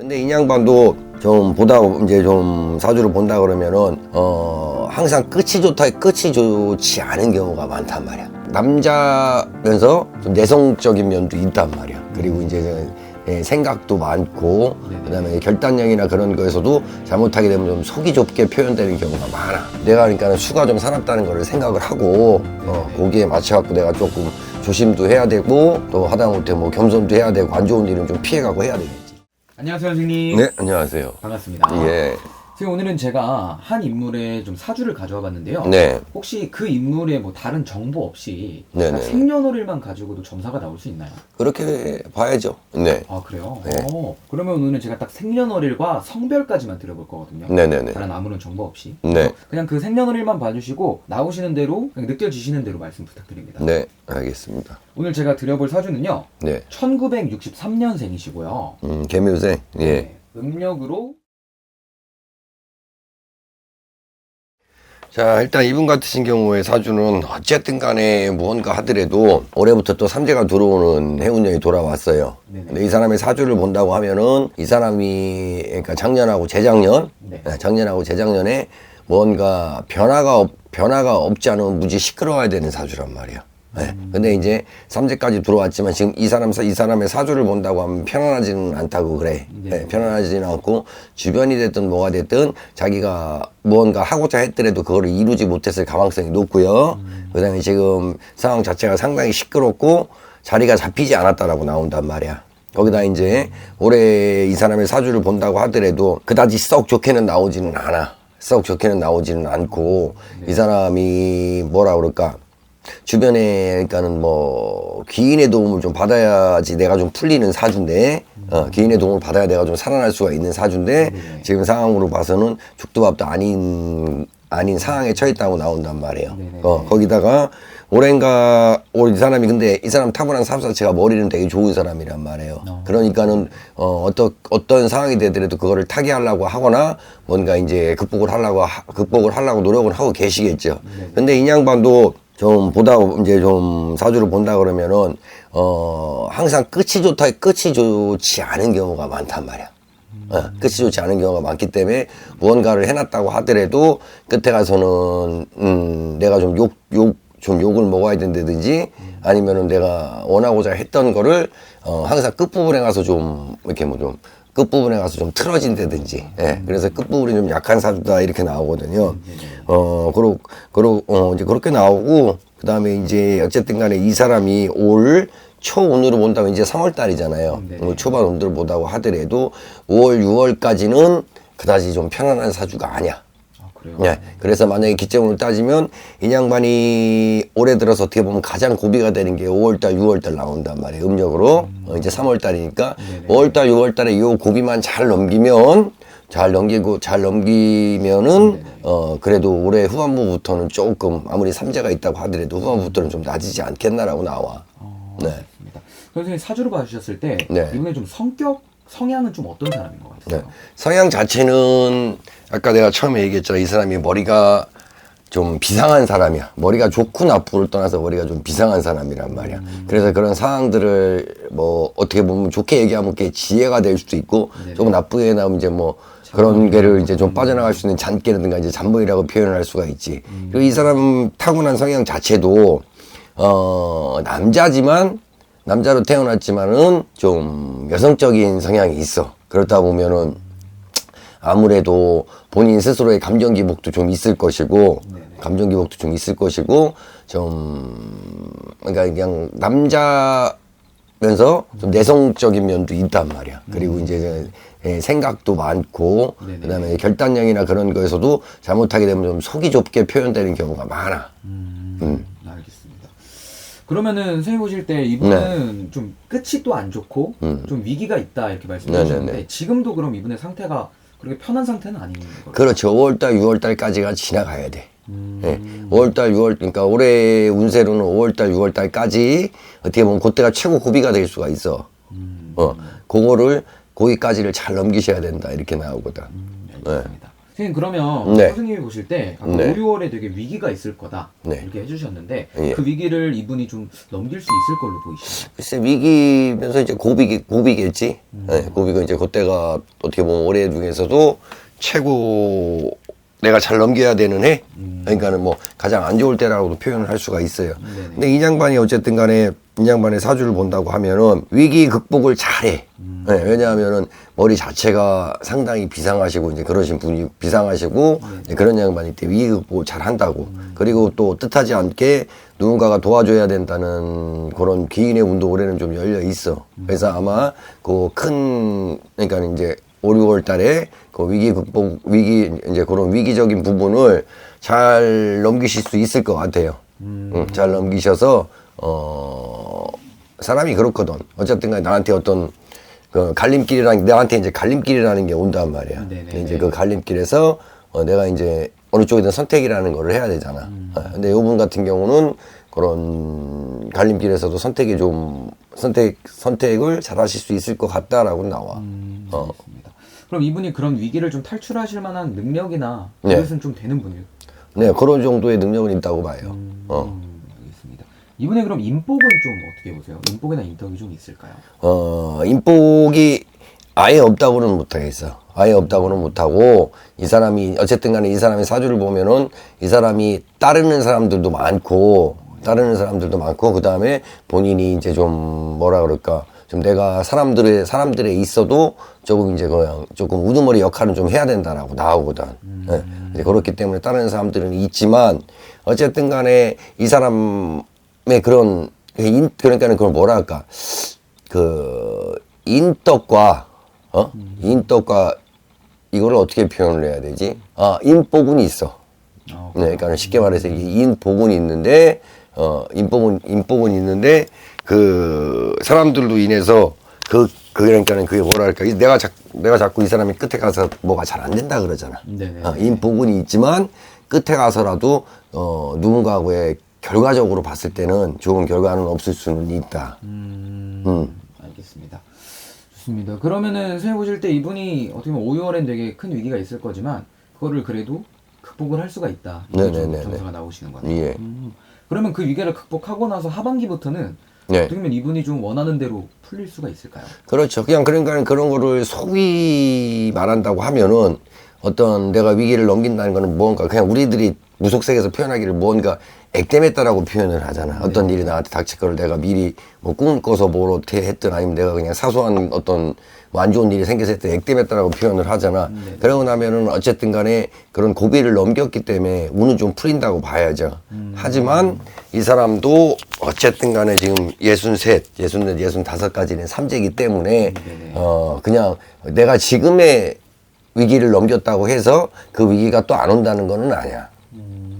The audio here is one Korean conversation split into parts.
근데 인양반도 좀 보다 이제 좀 사주를 본다 그러면은 어 항상 끝이 좋다 끝이 좋지 않은 경우가 많단 말이야. 남자면서 좀 내성적인 면도 있단 말이야. 그리고 이제 그, 예, 생각도 많고 그다음에 결단력이나 그런 거에서도 잘못하게 되면 좀 속이 좁게 표현되는 경우가 많아. 내가 그러니까 수가 좀 살았다는 거를 생각을 하고 어, 거기에 맞춰갖고 내가 조금 조심도 해야 되고 또 하다못해 뭐 겸손도 해야 되고 안 좋은 일은 좀 피해가고 해야 되겠지 안녕하세요, 선생님. 네, 안녕하세요. 반갑습니다. 예. 선생님, 오늘은 제가 한 인물의 좀 사주를 가져와 봤는데요. 네. 혹시 그 인물의 뭐 다른 정보 없이 네네. 그냥 생년월일만 가지고도 점사가 나올 수 있나요? 그렇게 봐야죠. 네. 아, 그래요? 네. 어, 그러면 오늘은 제가 딱 생년월일과 성별까지만 들어볼 거거든요. 네네네. 다른 아무런 정보 없이. 네. 그냥 그 생년월일만 봐주시고 나오시는 대로 그냥 느껴지시는 대로 말씀 부탁드립니다. 네, 알겠습니다. 오늘 제가 드려볼 사주는요. 네. 1963년생이시고요. 음, 개묘생. 예. 음력으로 자, 일단 이분 같으신 경우에 사주는 어쨌든 간에 무언가 하더라도 올해부터 또 삼재가 들어오는 해운년이 돌아왔어요. 네네. 근데 이 사람의 사주를 본다고 하면은 이 사람이 그러니까 작년하고 재작년, 네. 네, 작년하고 재작년에 뭔가 변화가 없, 변화가 없지 않으면 무지 시끄러워야 되는 사주란 말이야. 네. 근데 이제 삼재까지 들어왔지만 지금 이 사람 사- 이 사람의 사주를 본다고 하면 편안하지는 않다고 그래. 네. 네, 편안하지는 않고 주변이 됐든 뭐가 됐든 자기가 무언가 하고자 했더라도 그거를 이루지 못했을 가망성이 높고요. 그다음에 지금 상황 자체가 상당히 시끄럽고 자리가 잡히지 않았다라고 나온단 말이야. 거기다 이제 올해 이 사람의 사주를 본다고 하더라도 그다지 썩 좋게는 나오지는 않아. 썩 좋게는 나오지는 않고 이 사람이 뭐라 그럴까? 주변에 그러니까는 뭐 귀인의 도움을 좀 받아야지 내가 좀 풀리는 사주인데 어, 귀인의 도움을 받아야 내가 좀 살아날 수가 있는 사주인데 지금 상황으로 봐서는 죽도 밥도 아닌 아닌 상황에 처했다고 나온단 말이에요. 네네. 어, 거기다가 올해인가 올 이 사람이 근데 이 사람 타고난 삶 자체가 머리는 되게 좋은 사람이란 말이에요. 그러니까는 어, 어떤 어떤 상황이 되더라도 그거를 타개하려고 하거나 뭔가 이제 극복을 하려고 하- 극복을 하려고 노력을 하고 계시겠죠. 근데 이 양반도 좀 보다 이제 좀 사주를 본다 그러면은 어 항상 끝이 좋다 끝이 좋지 않은 경우가 많단 말이야. 어, 끝이 좋지 않은 경우가 많기 때문에 무언가를 해놨다고 하더라도 끝에 가서는 음 내가 좀 욕 욕 좀 욕 을 먹어야 된다든지 아니면은 내가 원하고자 했던 거를 어 항상 끝 부분에 가서 좀 이렇게 뭐좀 끝부분에 가서 좀 틀어진다든지, 예. 그래서 끝부분이 좀 약한 사주다, 이렇게 나오거든요. 어, 그러, 그러, 어, 이제 그렇게 나오고, 그 다음에 이제 어쨌든 간에 이 사람이 올 초운으로 본다면 이제 3월 달이잖아요. 네. 뭐 초반 운들을 보다고 하더라도 5월, 6월까지는 그다지 좀 편안한 사주가 아니야. 아, 그래요? 예. 그래서 만약에 기점으로 따지면 인양반이 올해 들어서 어떻게 보면 가장 고비가 되는 게 5월달, 6월달 나온단 말이에요. 음력으로. 어, 이제 3월달이니까 5월달, 6월달에 이 고비만 잘 넘기면 잘 넘기고 잘 넘기면은 어 그래도 올해 후반부부터는 조금 아무리 삼재가 있다고 하더라도 후반부부터는 좀 낮이지 않겠나라고 나와. 어, 네. 선생님 사주를 봐주셨을 때 네. 이분의 좀 성격 성향은 좀 어떤 사람인 것 네. 같아요? 성향 자체는 아까 내가 처음에 얘기했잖아. 이 사람이 머리가 좀 비상한 사람이야. 머리가 좋고 나쁘를 떠나서 머리가 좀 비상한 사람이란 말이야. 그래서 그런 상황들을 뭐 어떻게 보면 좋게 얘기하면 그게 지혜가 될 수도 있고 조금 나쁘게 나오면 이제 뭐 그런 게를 이제 좀 빠져나갈 수 있는 잔깨라든가 이제 잔머리라고 표현을 할 수가 있지. 그리고 이 사람 타고난 성향 자체도 어 남자지만 남자로 태어났지만은 좀 여성적인 성향이 있어. 그렇다 보면은 아무래도 본인 스스로의 감정 기복도 좀 있을 것이고 감정 기복도 좀 있을 것이고 좀 그러니까 그냥 남자면서 좀 내성적인 면도 있단 말이야. 그리고 이제 예, 생각도 많고. 그다음에 결단력이나 그런 거에서도 잘못하게 되면 좀 속이 좁게 표현되는 경우가 많아. 음, 알겠습니다. 그러면은 선생님 보실 때 이분은 좀 끝이 또 안 좋고 네. 음. 좀 위기가 있다 이렇게 말씀하셨는데 네네네. 지금도 그럼 이분의 상태가 그렇게 편한 상태는 아닌 거예요? 그렇죠. 5월달, 6월달까지가 지나가야 돼. 음, 예. 5월달, 6월, 그러니까 올해 운세로는 5월달, 6월달까지 어떻게 보면 그때가 최고 고비가 될 수가 있어. 음, 어, 그거를 거기까지를 잘 넘기셔야 된다. 이렇게 나오거든. 음, 네. 알겠습니다. 선생님 그러면 네. 선생님이 보실 때 아까 네. 5, 6월에 되게 위기가 있을 거다 네. 이렇게 해주셨는데 예. 그 위기를 이분이 좀 넘길 수 있을 걸로 보이시나요? 글쎄 위기면서 이제 고비 고비겠지. 음. 네, 고비가 이제 그때가 어떻게 보면 올해 중에서도 최고 내가 잘 넘겨야 되는 해. 그러니까는 뭐 가장 안 좋을 때라고도 표현을 할 수가 있어요. 음. 네네. 근데 이 양반이 어쨌든 간에 이 양반의 사주를 본다고 하면은 위기 극복을 잘해. 음. 네, 왜냐하면은 머리 자체가 상당히 비상하시고 이제 그러신 분이 비상하시고 네. 그런 양반이 때 위기 극복을 잘 한다고. 음. 그리고 또 뜻하지 않게 누군가가 도와줘야 된다는 그런 기인의 운도 올해는 좀 열려 있어. 그래서 아마 그 큰 그러니까 이제 5, 6월 달에 그 위기 극복 위기 이제 그런 위기적인 부분을 잘 넘기실 수 있을 것 같아요. 응, 잘 넘기셔서 어 사람이 그렇거든. 어쨌든 간에 나한테 어떤 그 갈림길이라는 나한테 이제 갈림길이라는 게 온단 말이야. 네네네. 근데 이제 그 갈림길에서 어, 내가 이제 어느 쪽이든 선택이라는 거를 해야 되잖아. 어, 근데 이분 같은 경우는 그런 갈림길에서도 선택이 좀 선택 선택을 잘 하실 수 있을 것 같다라고 나와. 음, 어. 알겠습니다. 그럼 이분이 그런 위기를 좀 탈출하실 만한 능력이나 네. 그것은 좀 되는 분이에요? 네, 그런 정도의 능력은 있다고 봐요. 어. 음, 알겠습니다. 이분의 그럼 인복은 좀 어떻게 보세요? 인복이나 인덕이 좀 있을까요? 어, 인복이 아예 없다고는 못하겠어. 아예 없다고는 못하고, 이 사람이, 어쨌든 간에 이 사람의 사주를 보면은, 이 사람이 따르는 사람들도 많고, 따르는 사람들도 많고, 그 다음에 본인이 이제 좀, 뭐라 그럴까, 좀 내가 사람들의, 사람들에 있어도 조금 이제 그냥 조금 우두머리 역할은 좀 해야 된다라고 나오거든. 예. 이제 그렇기 때문에 따르는 사람들은 있지만, 어쨌든 간에 이 사람 의 그런, 인, 그러니까는 그걸 뭐라 할까, 그 인덕과 어 인덕과 이거를 어떻게 표현을 해야 되지? 아 인복은 있어. 어, 네, 그러니까 쉽게 말해서 인복은 있는데 어 인복은 인복은 있는데 그 사람들로 인해서 그 그러니까는 그게 뭐랄까 이 내가 자, 내가 자꾸 이 사람이 끝에 가서 뭐가 잘 안 된다 그러잖아. 어, 인복은 있지만 끝에 가서라도 어 누군가하고의 결과적으로 봤을 때는 좋은 결과는 없을 수는 있다. 음, 음. 알겠습니다. 좋습니다. 그러면은 선생님 보실 때 이분이 어떻게 보면 5, 6월엔 되게 큰 위기가 있을 거지만 그거를 그래도 극복을 할 수가 있다. 이게 좀 네네네네. 점수가 나오시는 거네요. 예. 음, 그러면 그 위기를 극복하고 나서 하반기부터는 네. 어떻게 보면 이분이 좀 원하는 대로 풀릴 수가 있을까요? 그렇죠. 그냥 그러니까 그런 거를 소위 말한다고 하면은 어떤 내가 위기를 넘긴다는 거는 뭔가 그냥 우리들이 무속색에서 표현하기를 뭔가 액땜했다라고 표현을 하잖아. 어떤 일이 나한테 닥칠 거를 내가 미리 뭐 꿈을 꿔서 뭘 어떻게 했든 아니면 내가 그냥 사소한 어떤 뭐 안 좋은 일이 생겼을 때 액땜했다라고 표현을 하잖아. 그러고 나면은 어쨌든 간에 그런 고비를 넘겼기 때문에 운은 좀 풀린다고 봐야죠. 하지만 이 사람도 어쨌든 간에 지금 예순 셋, 예순 넷, 예순 다섯 까지는 삼재이기 때문에 네네. 어 그냥 내가 지금의 위기를 넘겼다고 해서 그 위기가 또 안 온다는 거는 아니야.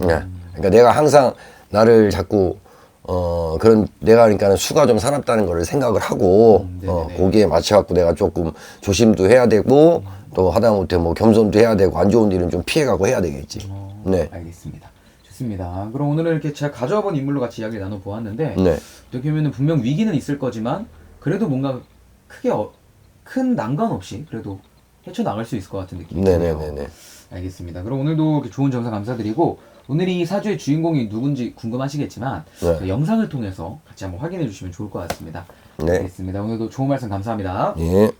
네. 그러니까 내가 항상 나를 자꾸 어 그런 내가 그러니까 수가 좀 사납다는 거를 생각을 하고 음, 어. 거기에 맞춰 갖고 내가 조금 조심도 해야 되고 또 하다못해 뭐 겸손도 해야 되고 안 좋은 일은 좀 피해 가고 해야 되겠지. 어, 네. 알겠습니다. 좋습니다. 그럼 오늘은 이렇게 제가 가져와 본 인물로 같이 이야기를 나눠 보았는데 네. 어떻게 보면 분명 위기는 있을 거지만 그래도 뭔가 크게 어, 큰 난관 없이 그래도 헤쳐 나갈 수 있을 것 같은 느낌이 네, 드네요. 네, 네, 네. 알겠습니다. 그럼 오늘도 좋은 정사 감사드리고 오늘 이 사주의 주인공이 누군지 궁금하시겠지만 네. 그 영상을 통해서 같이 한번 확인해 주시면 좋을 것 같습니다. 네. 알겠습니다. 오늘도 좋은 말씀 감사합니다. 예.